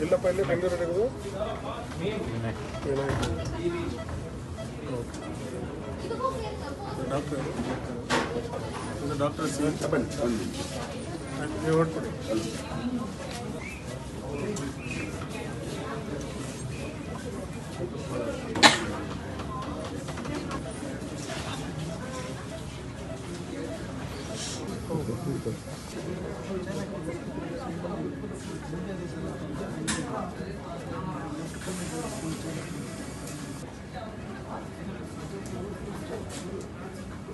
ಇಲ್ಲಪ್ಪ ಇಲ್ಲಿ ಬೆಂಗಳೂರು ಇರೋದು ಡಾಕ್ಟರ್ ಇದು ಡಾಕ್ಟರ್ ಸಿ ಬನ್ನಿ ನೀವು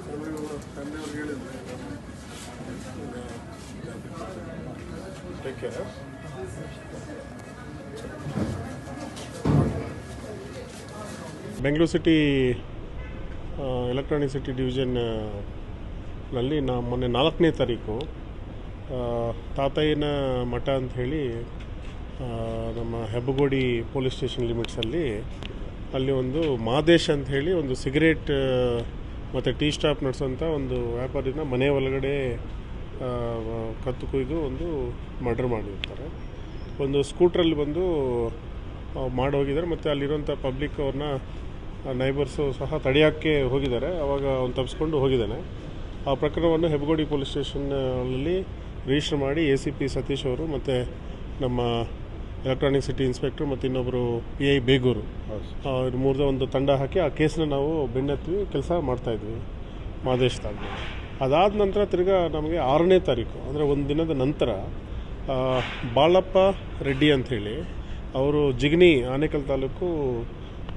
ಹೊರಟ್ಬಿಡಿ ಫ್ಯಾಮಿಲಿಯವ್ರಿಗೆ ಹೇಳಿದ್ರೆ ಬೆಂಗಳೂರು ಸಿಟಿ ಎಲೆಕ್ಟ್ರಾನಿಕ್ ಸಿಟಿ ಡಿವಿಷನ್ನಲ್ಲಿ ನಾ ಮೊನ್ನೆ ನಾಲ್ಕನೇ ತಾರೀಕು ತಾತಯ್ಯನ ಮಠ ಅಂತ ಹೇಳಿ ನಮ್ಮ ಹೆಬ್ಬಗೋಡಿ ಪೊಲೀಸ್ ಸ್ಟೇಷನ್ ಲಿಮಿಟ್ಸಲ್ಲಿ ಅಲ್ಲಿ ಒಂದು ಮಾದೇಶ್ ಅಂತ ಹೇಳಿ ಒಂದು ಸಿಗರೇಟ್ ಮತ್ತು ಟೀ ಸ್ಟಾಪ್ ನಡೆಸೋಂಥ ಒಂದು ವ್ಯಾಪಾರಿನ ಮನೆ ಒಳಗಡೆ ಕತ್ತು ಕುಯ್ದು ಒಂದು ಮರ್ಡರ್ ಮಾಡಿರ್ತಾರೆ. ಒಂದು ಸ್ಕೂಟ್ರಲ್ಲಿ ಬಂದು ಮಾಡಿ ಹೋಗಿದ್ದಾರೆ ಮತ್ತು ಅಲ್ಲಿರೋಂಥ ಪಬ್ಲಿಕ್ ಅವ್ರನ್ನ ನೈಬರ್ಸು ಸಹ ತಡೆಯೋಕ್ಕೆ ಹೋಗಿದ್ದಾರೆ. ಅವಾಗ ಅವ್ನು ತಪ್ಪಿಸ್ಕೊಂಡು ಹೋಗಿದ್ದಾನೆ. ಆ ಪ್ರಕರಣವನ್ನು ಹೆಬ್ಬಗೋಡಿ ಪೊಲೀಸ್ ಸ್ಟೇಷನ್ನಲ್ಲಿ ರಿಜಿಸ್ಟರ್ ಮಾಡಿ ಎ ಸಿ ಪಿ ಸತೀಶ್ ಅವರು ಮತ್ತು ನಮ್ಮ ಎಲೆಕ್ಟ್ರಾನಿಕ್ ಸಿಟಿ ಇನ್ಸ್ಪೆಕ್ಟರ್ ಮತ್ತು ಇನ್ನೊಬ್ಬರು ಪಿ ಐ ಬೇಗೂರು. ಇವ್ರು ಮೂರ್ದ ಒಂದು ತಂಡ ಹಾಕಿ ಆ ಕೇಸನ್ನ ನಾವು ಬೆನ್ನತ್ತಿ ಕೆಲಸ ಮಾಡ್ತಾಯಿದ್ವಿ ಮಾದೇಶದಾಗ ಅದಾದ ನಂತರ ತಿರ್ಗಾ ನಮಗೆ ಆರನೇ ತಾರೀಕು ಅಂದರೆ ಒಂದು ದಿನದ ನಂತರ ಬಾಳಪ್ಪ ರೆಡ್ಡಿ ಅಂಥೇಳಿ ಅವರು ಜಿಗಣಿ ಆನೇಕಲ್ ತಾಲೂಕು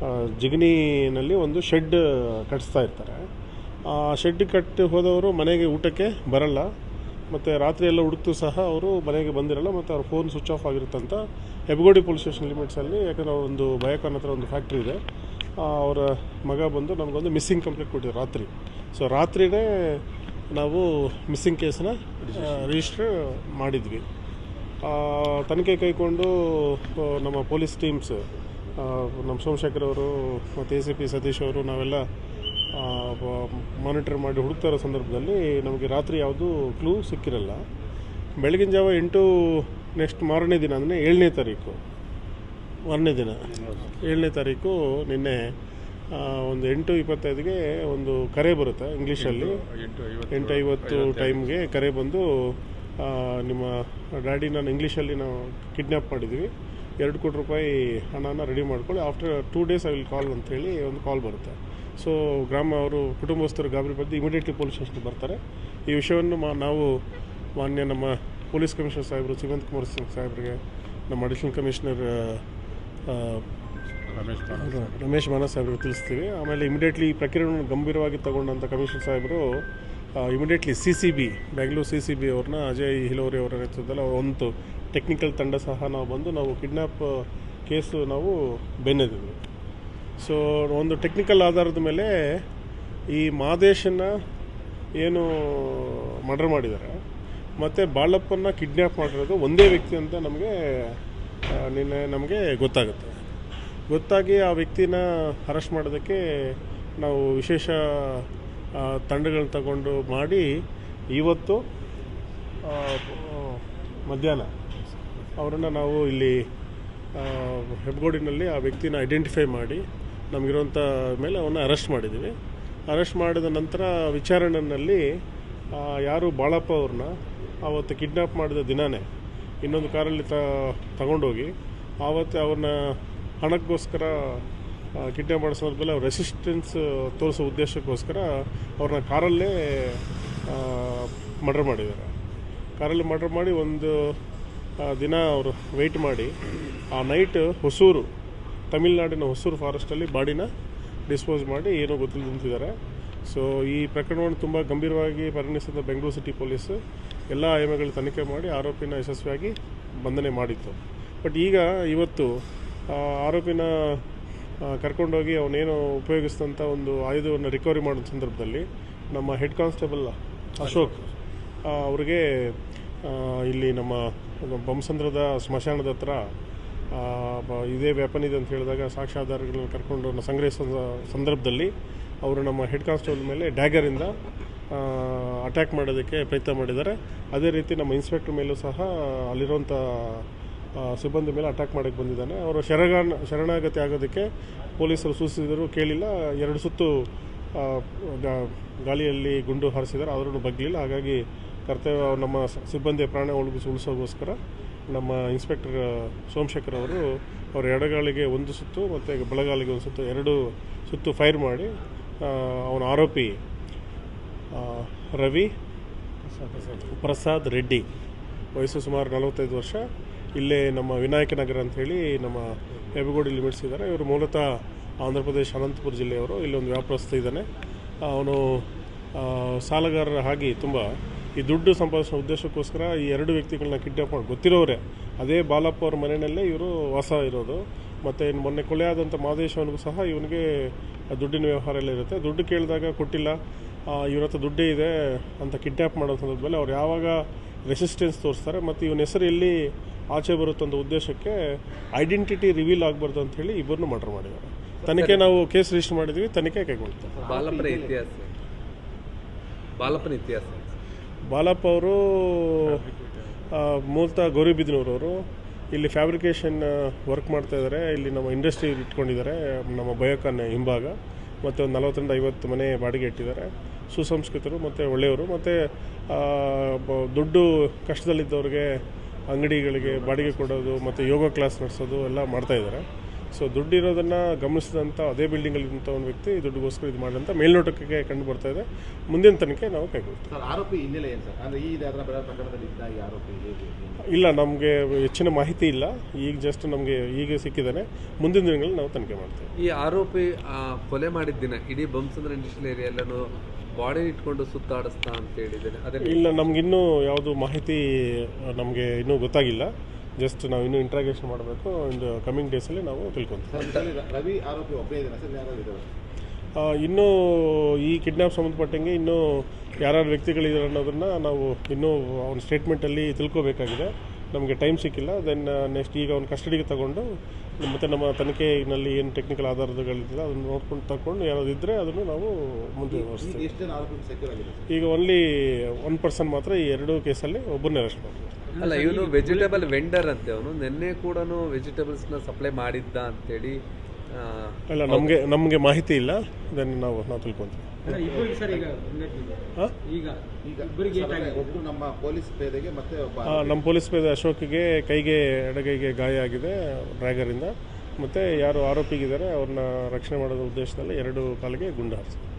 ಆ, ಜಿಗಣಿನಲ್ಲಿ ಒಂದು ಶೆಡ್ ಕಟ್ಟಿಸ್ತಾ ಇರ್ತಾರೆ. ಆ ಶೆಡ್ ಕಟ್ಟಿ ಹೋದವರು ಮನೆಗೆ ಊಟಕ್ಕೆ ಬರಲ್ಲ. ಮತ್ತು ರಾತ್ರಿ ಎಲ್ಲ ಹುಡುಕ್ತು ಸಹ ಅವರು ಮನೆಗೆ ಬಂದಿರಲ್ಲ, ಮತ್ತು ಅವ್ರ ಫೋನ್ ಸ್ವಿಚ್ ಆಫ್ ಆಗಿರುತ್ತಂತ ಹೆಬ್ಗೋಡಿ ಪೊಲೀಸ್ ಸ್ಟೇಷನ್ ಲಿಮಿಟ್ಸಲ್ಲಿ ಯಾಕಂದರೆ ಒಂದು ಬಯಕಾನ್ ಹತ್ರ ಒಂದು ಫ್ಯಾಕ್ಟ್ರಿ ಇದೆ. ಅವರ ಮಗ ಬಂದು ನಮಗೊಂದು ಮಿಸ್ಸಿಂಗ್ ಕಂಪ್ಲೇಂಟ್ ಕೊಟ್ಟಿದ್ರು ರಾತ್ರಿ. ಸೊ ರಾತ್ರಿನೇ ನಾವು ಮಿಸ್ಸಿಂಗ್ ಕೇಸನ್ನ ರಿಜಿಸ್ಟರ್ ಮಾಡಿದ್ವಿ. ತನಿಖೆ ಕೈಕೊಂಡು ನಮ್ಮ ಪೊಲೀಸ್ ಟೀಮ್ಸ್ ನಮ್ಮ ಸೋಮಶೇಖರ್ ಅವರು, ಮತ್ತು ಎ ಸಿ ಪಿ ಸತೀಶ್ ಅವರು, ನಾವೆಲ್ಲ ಮಾನಿಟರ್ ಮಾಡಿ ಹುಡುಕ್ತಾ ಇರೋ ಸಂದರ್ಭದಲ್ಲಿ ನಮಗೆ ರಾತ್ರಿ ಯಾವುದೂ ಕ್ಲೂ ಸಿಕ್ಕಿರಲ್ಲ. ಬೆಳಗಿನ ಜಾವ ಎಂಟು ನೆಕ್ಸ್ಟ್ ಮಾರನೇ ದಿನ ಅಂದರೆ ಏಳನೇ ತಾರೀಕು. ಮಾರನೇ ದಿನ. ಏಳನೇ ತಾರೀಕು ನಿನ್ನೆ ಒಂದು ಎಂಟು ಇಪ್ಪತ್ತೈದಿಗೆ ಒಂದು ಕರೆ ಬರುತ್ತೆ ಇಂಗ್ಲೀಷಲ್ಲಿ. ಎಂಟು ಐವತ್ತು ಟೈಮ್ಗೆ ಕರೆ ಬಂದು ನಿಮ್ಮ ಡ್ಯಾಡಿ ನಾನು ಇಂಗ್ಲೀಷಲ್ಲಿ ನಾವು ಕಿಡ್ನ್ಯಾಪ್ ಮಾಡಿದ್ವಿ. ಎರಡು ಕೋಟಿ ರೂಪಾಯಿ ಹಣನ ರೆಡಿ ಮಾಡ್ಕೊಳ್ಳಿ. After two days I will call ಅಂತೇಳಿ ಒಂದು ಕಾಲ್ ಬರುತ್ತೆ. ಸೊ ಗ್ರಾಮ ಅವರು ಕುಟುಂಬಸ್ಥರು ಗಾಬರಿ ಪಡೆದು ಇಮಿಡಿಯೇಟ್ಲಿ ಪೊಲೀಸ್ ಸ್ಟೇಷನ್ಗೆ ಬರ್ತಾರೆ. ಈ ವಿಷಯವನ್ನು ಮಾ ನಾವು ಮಾನ್ಯ ನಮ್ಮ ಪೊಲೀಸ್ ಕಮಿಷನರ್ ಸಾಹೇಬರು ಸಿಮಂತ್ ಕುಮಾರ್ ಸಿಂಗ್ ಸಾಹೇಬರಿಗೆ ನಮ್ಮ ಅಡಿಷನಲ್ ಕಮಿಷನರ್ ರಮೇಶ್ ಮಾನ ಸಾಹೇಬರು ತಿಳಿಸ್ತೀವಿ. ಆಮೇಲೆ ಇಮಿಡಿಯೇಟ್ಲಿ ಈ ಪ್ರಕ್ರಿಯೆಯನ್ನು ಗಂಭೀರವಾಗಿ ತಗೊಂಡಂಥ ಕಮಿಷನರ್ ಸಾಹೇಬರು immediately C C B Bengaluru C C B ಅವ್ರನ್ನ ಅಜಯ್ ಹಿಲೋರಿ ಅವರ ನೇತೃತ್ವದಲ್ಲಿ ಅವರ ಒಂದು ಟೆಕ್ನಿಕಲ್ ತಂಡ ಸಹ ನಾವು ಬಂದು ನಾವು ಕಿಡ್ನಾಪ್ ಕೇಸು ನಾವು ಬೆನ್ನೆದಿದ್ವಿ. ಸೊ ಒಂದು ಟೆಕ್ನಿಕಲ್ ಆಧಾರದ ಮೇಲೆ ಈ ಮಾದೇಶನ ಏನು ಮರ್ಡರ್ ಮಾಡಿದ್ದಾರೆ ಮತ್ತು ಬಾಳಪ್ಪನ ಕಿಡ್ನ್ಯಾಪ್ ಮಾಡಿರೋದು ಒಂದೇ ವ್ಯಕ್ತಿ ಅಂತ ನಮಗೆ ನಿನ್ನೆ ನಮಗೆ ಗೊತ್ತಾಗುತ್ತೆ. ಗೊತ್ತಾಗಿ ಆ ವ್ಯಕ್ತಿನ ಅರೆಸ್ಟ್ ಮಾಡೋದಕ್ಕೆ ನಾವು ವಿಶೇಷ ತಂಡಗಳನ್ನ ತಗೊಂಡು ಮಾಡಿ ಇವತ್ತು ಮಧ್ಯಾಹ್ನ ಅವರನ್ನು ನಾವು ಇಲ್ಲಿ ಹೆಬ್ಗೋಡಿನಲ್ಲಿ ಆ ವ್ಯಕ್ತಿನ ಐಡೆಂಟಿಫೈ ಮಾಡಿ ನಮಗಿರುವಂಥ ಮೇಲೆ ಅವನ್ನ ಅರೆಸ್ಟ್ ಮಾಡಿದ್ದೀವಿ. ಅರೆಸ್ಟ್ ಮಾಡಿದ ನಂತರ ವಿಚಾರಣೆಯಲ್ಲಿ ಯಾರು ಬಾಳಪ್ಪ ಅವ್ರನ್ನ ಆವತ್ತು ಕಿಡ್ನಾಪ್ ಮಾಡಿದ ದಿನವೇ ಇನ್ನೊಂದು ಕಾರಲ್ಲಿ ತ, ತಗೊಂಡೋಗಿ ಆವತ್ತು ಅವ್ರನ್ನ ಹಣಕ್ಕೋಸ್ಕರ ಕಿಡ್ನಾಪ್ ಮಾಡೋ ಮೇಲೆ ಅವ್ರ ರೆಸಿಸ್ಟೆನ್ಸ್ ತೋರಿಸೋ ಉದ್ದೇಶಕ್ಕೋಸ್ಕರ ಅವ್ರನ್ನ ಕಾರಲ್ಲೇ ಮರ್ಡರ್ ಮಾಡಿದ್ದಾರೆ. ಕಾರಲ್ಲಿ ಮರ್ಡರ್ ಮಾಡಿ ಒಂದು ದಿನ ಅವರು ವೆಯ್ಟ್ ಮಾಡಿ, ಆ ನೈಟ್ ಹೊಸೂರು ತಮಿಳುನಾಡಿನ ಹೊಸೂರು ಫಾರೆಸ್ಟಲ್ಲಿ ಬಾಡಿನ ಡಿಸ್ಪೋಸ್ ಮಾಡಿ ಏನೋ ಗೊತ್ತಿಲ್ಲ ನಿಂತಿದ್ದಾರೆ. ಸೊ ಈ ಪ್ರಕರಣವನ್ನು ತುಂಬ ಗಂಭೀರವಾಗಿ ಪರಿಗಣಿಸಿದ ಬೆಂಗಳೂರು ಸಿಟಿ ಪೊಲೀಸು ಎಲ್ಲ ಆಯಾಮಗಳು ತನಿಖೆ ಮಾಡಿ ಆರೋಪಿನ ಯಶಸ್ವಿಯಾಗಿ ಬಂಧನೆ ಮಾಡಿತ್ತು. ಬಟ್ ಈಗ ಇವತ್ತು ಆರೋಪಿನ ಕರ್ಕೊಂಡೋಗಿ ಅವನೇನು ಉಪಯೋಗಿಸಿದಂಥ ಒಂದು ಆಯುಧವನ್ನು ರಿಕವರಿ ಮಾಡೋ ಸಂದರ್ಭದಲ್ಲಿ ನಮ್ಮ ಹೆಡ್ ಕಾನ್ಸ್ಟೇಬಲ್ ಅಶೋಕ್ ಅವ್ರಿಗೆ ಇಲ್ಲಿ ನಮ್ಮ ಬೊಮ್ಮಸಂದ್ರದ ಸ್ಮಶಾನದ ಹತ್ರ ಇದೇ ವೆಪನ್ ಇದೆ ಅಂತ ಹೇಳಿದಾಗ ಸಾಕ್ಷ್ಯಾಧಾರಗಳನ್ನು ಕರ್ಕೊಂಡು ಸಂಗ್ರಹಿಸೋ ಸಂದರ್ಭದಲ್ಲಿ ಅವರು ನಮ್ಮ ಹೆಡ್ ಕಾನ್ಸ್ಟೇಬಲ್ ಮೇಲೆ ಡ್ಯಾಗರಿಂದ ಅಟ್ಯಾಕ್ ಮಾಡೋದಕ್ಕೆ ಪ್ರಯತ್ನ ಮಾಡಿದ್ದಾರೆ. ಅದೇ ರೀತಿ ನಮ್ಮ ಇನ್ಸ್ಪೆಕ್ಟರ್ ಮೇಲೂ ಸಹ ಅಲ್ಲಿರುವಂಥ ಸಿಬ್ಬಂದಿ ಮೇಲೆ ಅಟ್ಯಾಕ್ ಮಾಡೋಕ್ಕೆ ಬಂದಿದ್ದಾನೆ. ಅವರು ಶರಣ ಶರಣಾಗತಿ ಆಗೋದಕ್ಕೆ ಪೊಲೀಸರು ಸೂಚಿಸಿದರು ಕೇಳಿಲ್ಲ. ಎರಡು ಸುತ್ತು ಗಾಳಿಯಲ್ಲಿ ಗುಂಡು ಹಾರಿಸಿದ್ದಾರೆ. ಆದ್ರೂ ಬಗ್ಲಿಲ್ಲ. ಹಾಗಾಗಿ ಕರ್ತವ್ಯ ನಮ್ಮ ಸಿಬ್ಬಂದಿಯ ಪ್ರಾಣ ಉಳಿಸಿ ಉಳಿಸೋಗೋಸ್ಕರ ನಮ್ಮ ಇನ್ಸ್ಪೆಕ್ಟರ್ ಸೋಮಶೇಖರ್ ಅವರು ಅವರ ಎಡಗಾಲಿಗೆ ಒಂದು ಸುತ್ತು ಮತ್ತು ಬಲಗಾಲಿಗೆ ಒಂದು ಸುತ್ತು, ಎರಡು ಸುತ್ತು ಫೈರ್ ಮಾಡಿ ಅವನ ಆರೋಪಿ ರವಿ ಪ್ರಸಾದ್ ರೆಡ್ಡಿ, ವಯಸ್ಸು ಸುಮಾರು ನಲವತ್ತೈದು ವರ್ಷ. ಇಲ್ಲೇ ನಮ್ಮ ವಿನಾಯಕನಗರ ಅಂಥೇಳಿ ನಮ್ಮ ಹೆಬ್ಬಗೋಡಿ ಲಿಮಿಟ್ಸ್ ಇದ್ದಾರೆ. ಇವರು ಮೂಲತಃ ಆಂಧ್ರ ಪ್ರದೇಶ ಅನಂತಪುರ ಜಿಲ್ಲೆಯವರು. ಇಲ್ಲೊಂದು ವ್ಯಾಪಾರಸ್ಥ ಇದ್ದಾನೆ. ಅವನು ಸಾಲಗಾರರ ಹಾಗೆ ತುಂಬ ಈ ದುಡ್ಡು ಸಂಪಾದಿಸೋ ಉದ್ದೇಶಕ್ಕೋಸ್ಕರ ಈ ಎರಡು ವ್ಯಕ್ತಿಗಳನ್ನ ಕಿಡ್ನಾಪ್ ಮಾಡಿ ಗೊತ್ತಿರೋರೆ ಅದೇ ಬಾಲಪ್ಪ ಅವ್ರ ಮನೆಯಲ್ಲೇ ಇವರು ವಾಸ ಇರೋದು. ಮತ್ತು ಇನ್ನು ಮೊನ್ನೆ ಕೊಲೆ ಆದಂಥ ಸಹ ಇವನಿಗೆ ದುಡ್ಡಿನ ವ್ಯವಹಾರ ಎಲ್ಲ ಇರುತ್ತೆ. ದುಡ್ಡು ಕೇಳಿದಾಗ ಕೊಟ್ಟಿಲ್ಲ. ಇವ್ರ ಹತ್ರ ದುಡ್ಡೇ ಇದೆ ಅಂತ ಕಿಡ್ನಾಪ್ ಮಾಡೋ ಸಂದರ್ಭದಲ್ಲಿ ಅವ್ರು ಯಾವಾಗ ರೆಸಿಸ್ಟೆನ್ಸ್ ತೋರಿಸ್ತಾರೆ ಮತ್ತು ಇವನ ಹೆಸರು ಎಲ್ಲಿ ಆಚೆ ಅಂತ ಉದ್ದೇಶಕ್ಕೆ ಐಡೆಂಟಿಟಿ ರಿವೀಲ್ ಆಗಬಾರ್ದು ಹೇಳಿ ಇಬ್ಬರನ್ನು ಮರ್ಡರ್ ಮಾಡಿದ್ದಾರೆ. ತನಿಖೆ ನಾವು ಕೇಸ್ ರಿಜಿಸ್ಟರ್ ಮಾಡಿದ್ವಿ, ತನಿಖೆ ಕೈಗೊಳ್ತೀವಿ ಬಾಲಪ್ಪನ ಇತಿಹಾಸ. ಬಾಲಪ್ಪನ ಇತಿಹಾಸ. ಬಾಲಪ್ಪ ಅವರು ಮೂಲತಃ ಗೌರಿಬಿದನೂರವರು ಇಲ್ಲಿ ಫ್ಯಾಬ್ರಿಕೇಷನ್ ವರ್ಕ್ ಮಾಡ್ತಾ ಇದ್ದಾರೆ. ಇಲ್ಲಿ ನಮ್ಮ ಇಂಡಸ್ಟ್ರಿ ಇಟ್ಕೊಂಡಿದ್ದಾರೆ, ನಮ್ಮ ಬಯೋಕಾನ್ ಹಿಂಭಾಗ. ಮತ್ತು ಒಂದು ನಲವತ್ತರಿಂದ ಐವತ್ತು ಮನೆ ಬಾಡಿಗೆ ಇಟ್ಟಿದ್ದಾರೆ. ಸುಸಂಸ್ಕೃತರು ಮತ್ತು ಒಳ್ಳೆಯವರು. ಮತ್ತು ದುಡ್ಡು ಕಷ್ಟದಲ್ಲಿದ್ದವ್ರಿಗೆ ಅಂಗಡಿಗಳಿಗೆ ಬಾಡಿಗೆ ಕೊಡೋದು, ಮತ್ತು ಯೋಗ ಕ್ಲಾಸ್ ನಡೆಸೋದು ಎಲ್ಲ ಮಾಡ್ತಾ ಇದ್ದಾರೆ. ಸೊ ದುಡ್ಡು ಇರೋದನ್ನು ಗಮನಿಸಿದಂಥ ಅದೇ ಬಿಲ್ಡಿಂಗಲ್ಲಿ ನಿಂತ ಒಂದು ವ್ಯಕ್ತಿ ದುಡ್ಡುಗೋಸ್ಕರ ಇದು ಮಾಡಿದಂಥ ಮೇಲ್ನೋಟಕ್ಕೆ ಕಂಡು ಬರ್ತಾ ಇದೆ. ಮುಂದಿನ ತನಿಖೆ ನಾವು ಕೈಗೊಳ್ತೀವಿ. ಸರ್ ಆರೋಪಿ ಹಿನ್ನೆಲೆ ಏನು ಸರ್? ಅಂದ್ರೆ ಈ ಪ್ರಕರಣದಲ್ಲಿ ಇದ್ದ ಈ ಆರೋಪಿ ಇಲ್ಲ ನಮಗೆ ಹೆಚ್ಚಿನ ಮಾಹಿತಿ ಇಲ್ಲ. ಈಗ ಜಸ್ಟ್ ನಮಗೆ ಈಗ ಸಿಕ್ಕಿದ್ದಾನೆ. ಮುಂದಿನ ದಿನಗಳಲ್ಲಿ ನಾವು ತನಿಖೆ ಮಾಡ್ತೀವಿ. ಈ ಆರೋಪಿ ಕೊಲೆ ಮಾಡಿದ ದಿನ ಇಡೀ ಬಂಸಂದ್ರ ಇಂಡಸ್ಟ್ರಿಯಲ್ ಏರಿಯಲ್ಲೂ ಬಾಡಿ ಇಟ್ಕೊಂಡು ಸುತ್ತಾಡಿಸ್ತಾ ಅಂತ ಹೇಳಿದ್ದೇನೆ. ಅದೇ ಇಲ್ಲ ನಮಗಿನ್ನೂ ಯಾವುದು ಮಾಹಿತಿ ನಮಗೆ ಇನ್ನೂ ಗೊತ್ತಾಗಿಲ್ಲ. ಜಸ್ಟ್ ನಾವು ಇನ್ನೂ ಇಂಟ್ರಾಗೇಷನ್ ಮಾಡಬೇಕು. ಒಂದು ಕಮಿಂಗ್ ಡೇಸಲ್ಲಿ ನಾವು ತಿಳ್ಕೊತೀವಿ. ರವಿ ಆರೋಪಿ ಇನ್ನೂ ಈ ಕಿಡ್ನಾಪ್ ಸಂಬಂಧಪಟ್ಟಂಗೆ ಇನ್ನೂ ಯಾರ್ಯಾರು ವ್ಯಕ್ತಿಗಳಿದ್ದಾರೆ ಅನ್ನೋದನ್ನು ನಾವು ಇನ್ನೂ ಅವ್ನ ಸ್ಟೇಟ್ಮೆಂಟಲ್ಲಿ ತಿಳ್ಕೊಬೇಕಾಗಿದೆ. ನಮಗೆ ಟೈಮ್ ಸಿಕ್ಕಿಲ್ಲ. ದೆನ್ ನೆಕ್ಸ್ಟ್ ಈಗ ಅವ್ನು ಕಸ್ಟಡಿಗೆ ತಗೊಂಡು ಮತ್ತು ನಮ್ಮ ತನಿಖೆನಲ್ಲಿ ಏನು ಟೆಕ್ನಿಕಲ್ ಆಧಾರಗಳಿದೆ ಅದನ್ನು ನೋಡ್ಕೊಂಡು ತಗೊಂಡು ಯಾರಾದ್ರು ಇದ್ದರೆ ಅದನ್ನು ನಾವು ಮುಂದೆ ಈಗ ವರ್ಸ್ತೀವಿ ಎಷ್ಟು ಸೆಕ್ಯೂರ್ ಆಗಿದೆ ಸರ್ ಈಗ ಓನ್ಲಿ ಒನ್ ಪರ್ಸನ್ ಮಾತ್ರ ಈ ಎರಡು ಕೇಸಲ್ಲಿ ಒಬ್ಬರನ್ನ ಅರೆಸ್ಟ್ ಮಾಡಿದ್ರು ಅಲ್ಲ ಇವನು ವೆಜಿಟೇಬಲ್ ವೆಂಡರ್ ಅಂತೆ. ಅವನು ನಿನ್ನೆ ಕೂಡ ವೆಜಿಟೇಬಲ್ಸ್ನ ಸಪ್ಲೈ ಮಾಡಿದ್ದ ಅಂತೇಳಿ ಅಲ್ಲ ನಮಗೆ ನಮಗೆ ಮಾಹಿತಿ ಇಲ್ಲ. ದೆನ್ ನಾವು ನಾವು ತಿಳ್ಕೊತೀವಿ. ನಮ್ಮ ಪೊಲೀಸ್ ಪೇದೆಗೆ ಮತ್ತೆ ನಮ್ಮ ಪೊಲೀಸ್ ಪೇದೆ ಅಶೋಕ್ಗೆ ಕೈಗೆ ಎಡಗೈಗೆ ಗಾಯ ಆಗಿದೆ ಡ್ರ್ಯಾಗರಿಂದ. ಮತ್ತು ಯಾರು ಆರೋಪಿಗಿದ್ದಾರೆ ಅವ್ರನ್ನ ರಕ್ಷಣೆ ಮಾಡೋದ ಉದ್ದೇಶದಲ್ಲಿ ಎರಡು ಕಾಲಿಗೆ ಗುಂಡು ಹಾರಿಸಿದೆ